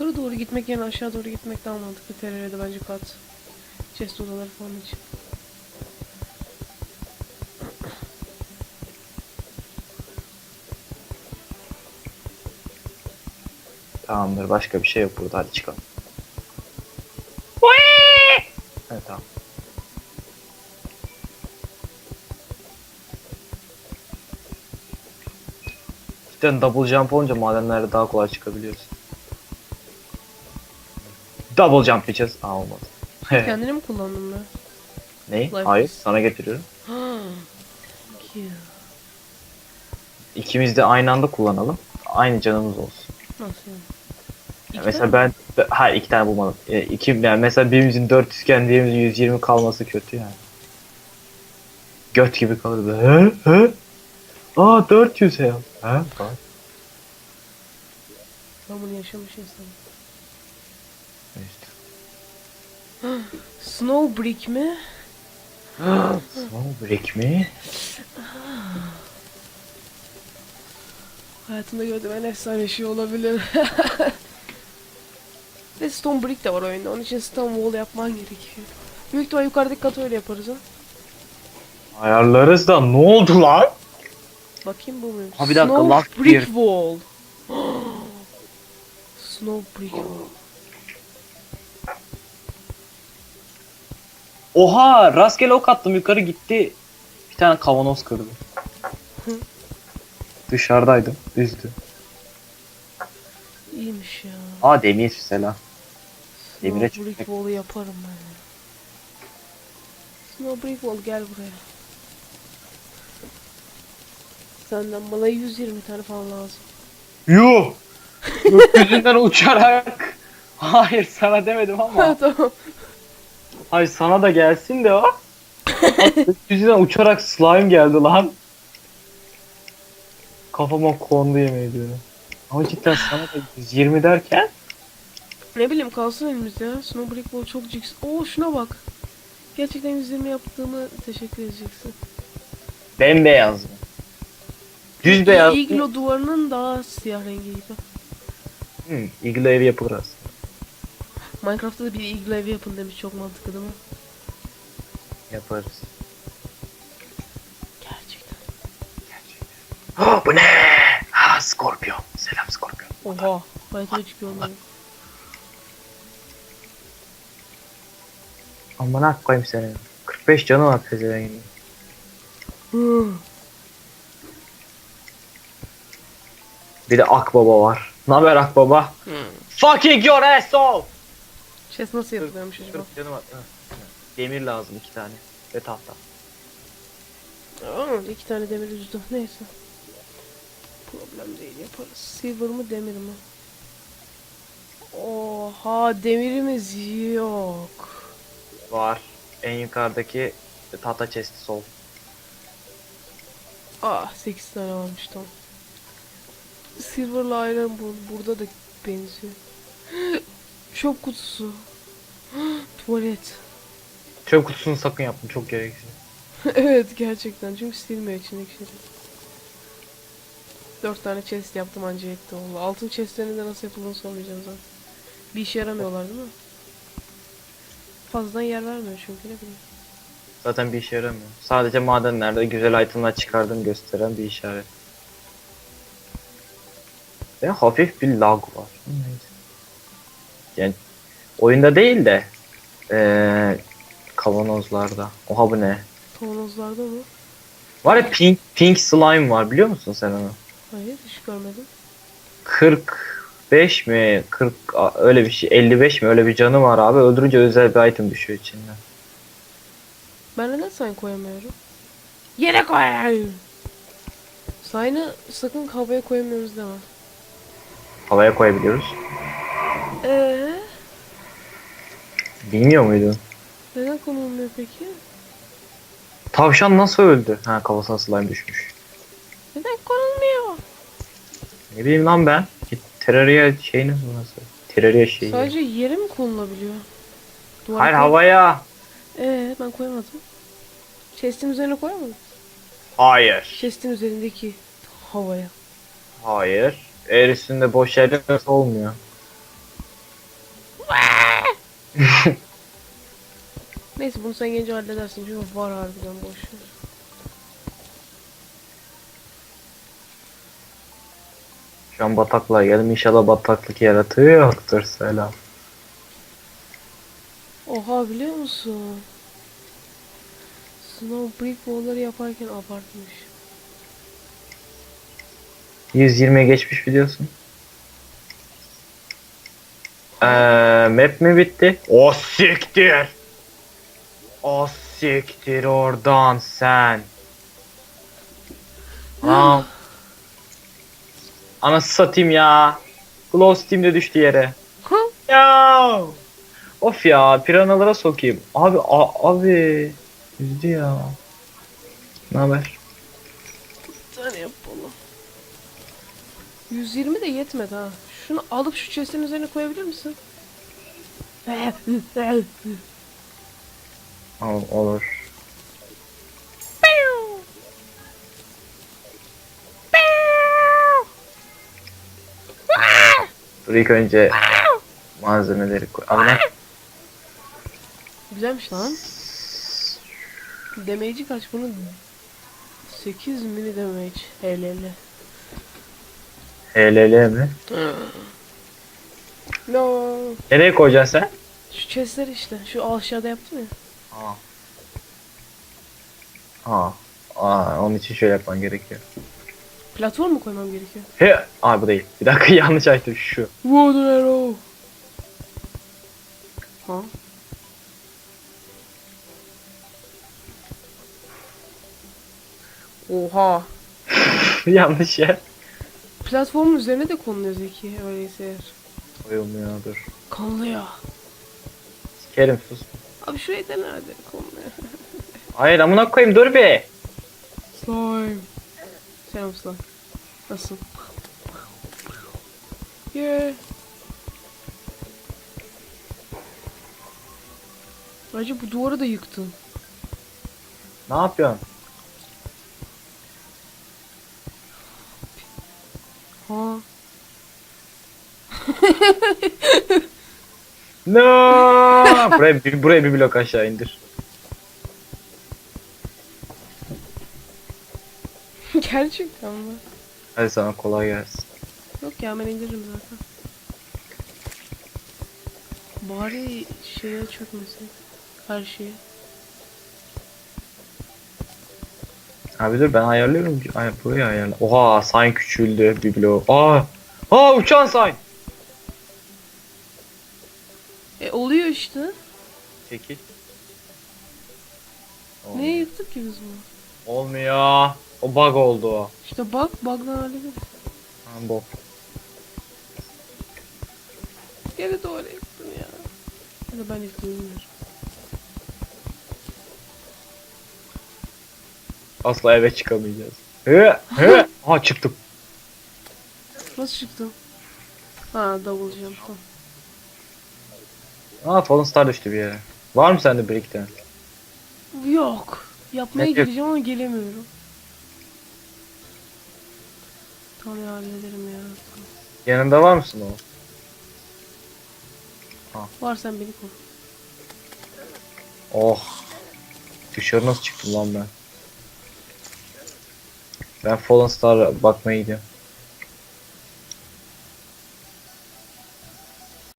Yukarı doğru gitmek yerine aşağı doğru gitmek daha mantıklı. Terörede bence kat. Chest odaları falan için. Tamamdır başka bir şey yok burada hadi çıkalım. Evet tamam. Cidden double jump olunca madenlerde daha kolay çıkabiliyoruz. Double jump diyeceğiz. Aa olmadı. Kendini mi kullandın ben? ne? Life Hayır is- sana getiriyorum. Ha. Thank you. İkimiz de aynı anda kullanalım. Aynı canımız olsun. Nasıl yani? İki mesela mi? ben hayır iki tane bulmadım. E, iki, yani mesela birimizin 400 iken diğerimizin 120 kalması kötü yani. Göt gibi kalır böyle. He? He? Aa 400 ya. He? Falan. Ben bunu yaşamış insanım. Snow brick mi? Snow brick mi? Hayatımda gördüğüm en efsane şey olabilir. Ve stone brick de var oyunda. Onun için stone wall yapman gerekiyor. Büyük ihtimal yukarıdaki katı öyle yaparız ha. Ayarlarız da ne oldu lan? Bakayım bu muyum? Ha, bir dakika, Snow lock brick wall. Snow brick wall. Oha rastgele ok attım yukarı gitti. Bir tane kavanoz kırdı. Dışarıdaydım. Üzdü. İyiymiş ya. Aa demir selam. Demire Snow brick çökmek. wall'u yaparım ben ya. Snow brick wall gel buraya. Senden bana 120 tane falan lazım. Yuh! Gökyüzünden uçarak. Hayır sana demedim ama. Ha tamam. Hayır sana da gelsin de o. Gökyüzünden uçarak slime geldi lan. Kafama kondu yemin ediyorum. Ama cidden sana da 120 derken Ne bileyim kalsın elimizde ya. Snow brick wall çok ciks. Oo şuna bak. Gerçekten 120 yaptığımı teşekkür edeceksin. bembeyaz mı? Düz beyaz. mı? Iglo duvarının daha siyah rengiydi. Hı, iglo evi yapılır aslında. Minecraft'ta da bir iglo evi yapın demiş. Çok mantıklı değil mi? Yaparız. Gerçekten. Oh, bu ne? Ha, Scorpion. Selam Scorpion. Oha. Haritaya çıkıyor onların. Amına koyayım seni. 45 canı var pezevengin. Hı. Bir de Akbaba var. Ne haber Akbaba? Hı. Fucking your asshole! Chest nasıl yapılıyormuş acaba? 40 canı var. Hı. Demir lazım iki tane. Ve tahta. Aa, iki tane demir üzdü. Neyse. Problem değil yaparız. Silver mı demir mi? Oha demirimiz yok. Var. En yukarıdaki tahta chest'i sol. Ah 8 tane varmış tamam. Silver'la Iron bu burada da benziyor. Çöp kutusu. Tuvalet. Çöp kutusunu sakın yapma çok gereksiz. evet gerçekten çünkü silmiyor içindeki şeyleri. Dört tane chest yaptım anca yetti valla. Altın chestlerin de nasıl yapıldığını sormayacağım zaten. Bir işe yaramıyorlar değil mi? Fazladan yer vermiyor çünkü ne bileyim. Zaten bir işe yaramıyor. Sadece madenlerde güzel itemler çıkardığını gösteren bir işaret. Ve hafif bir lag var. Neyse. Yani oyunda değil de eee kavanozlarda. Oha bu ne? Kavanozlarda mı? Var ya pink, pink slime var biliyor musun sen onu? Hayır hiç görmedim. 45 mi? 40 a- öyle bir şey. 55 mi? Öyle bir canı var abi. Öldürünce özel bir item düşüyor içinden. Ben neden sign koyamıyorum? Yere koyayım. Sign'ı sakın havaya koyamıyoruz deme. Havaya koyabiliyoruz. Eee? Bilmiyor muydun? Neden konulmuyor peki? Tavşan nasıl öldü? Ha kafasına slime düşmüş. Neden konulmuyor? Ne bileyim lan ben. Terraria şeyini nasıl? Terraria şeyi. Sadece yere mi konulabiliyor? Duvara Hayır koy- havaya. Ee ben koyamadım. Chest'in üzerine koyamadım. Hayır. Chest'in üzerindeki havaya. Hayır. Eğer üstünde boş yerler olmuyor. Neyse bunu sen gelince halledersin çünkü var harbiden boş ver. Şu an bataklığa geldim. İnşallah bataklık yaratığı yoktur. Selam. Oha biliyor musun? Snow brick wall'ları yaparken abartmış. 120'ye geçmiş biliyorsun. Eee map mi bitti? O siktir. O siktir oradan sen. Anam. Anası satayım ya. Glow Steam'de düştü yere. Ya. Of ya piranalara sokayım. Abi a- abi. Üzdü ya. Ne haber? Bir tane yapalım. 120 de yetmedi ha. Şunu alıp şu chest'in üzerine koyabilir misin? Al, olur. Dur ilk önce malzemeleri koy. Lan. Güzelmiş lan. Damage'i kaç bunun? 8 mini damage. HLL. HLL mi? No. Nereye koyacaksın sen? Şu chest'ler işte. Şu aşağıda yaptım ya. Aa. Aa. Aa, onun için şöyle yapman gerekiyor. Platform mu koymam gerekiyor? He, aa bu değil. Bir dakika yanlış açtım şu. Wooden arrow. Ha? Oha. yanlış yer. Platformun üzerine de konuluyor Zeki öyleyse eğer. Koyulmuyor dur. Konuluyor. Sikerim sus. Abi şurayı dene hadi konuluyor. Hayır amına koyayım dur bir. Slime. Selam slime. Nasıl? Yeah. Acı bu duvarı da yıktın. Ne yapıyorsun? No! buraya, bir, buraya bir blok aşağı indir. Gerçekten mi? Hadi sana kolay gelsin. Yok ya ben indiririm zaten. Bari şeye çökmesin. Her şeye. Abi dur ben ayarlıyorum. Ay, buraya ayarla. Oha sign küçüldü bir blok. Aa! Aa uçan sign! Çekil. Ne Olmuyor. yıktık ki biz bunu? Olmuyor. O bug oldu o. İşte bak bug'dan hallederiz. Ha, bok. Geri doğru yıktın ya. Ya da ben yıktım bilmiyorum. Asla eve çıkamayacağız. Hı, hı. Aa çıktım. Nasıl çıktın? Ha double jump tamam. Aa Fallen Star düştü bir yere. Var mı sende brickten? Yok. Yapmaya Yok, yok. gireceğim ama gelemiyorum. Tamam ya hallederim ya. Yanında var mısın o? Var sen beni koy. Oh. Dışarı nasıl çıktım lan ben? Ben Fallen Star bakmaya gidiyorum.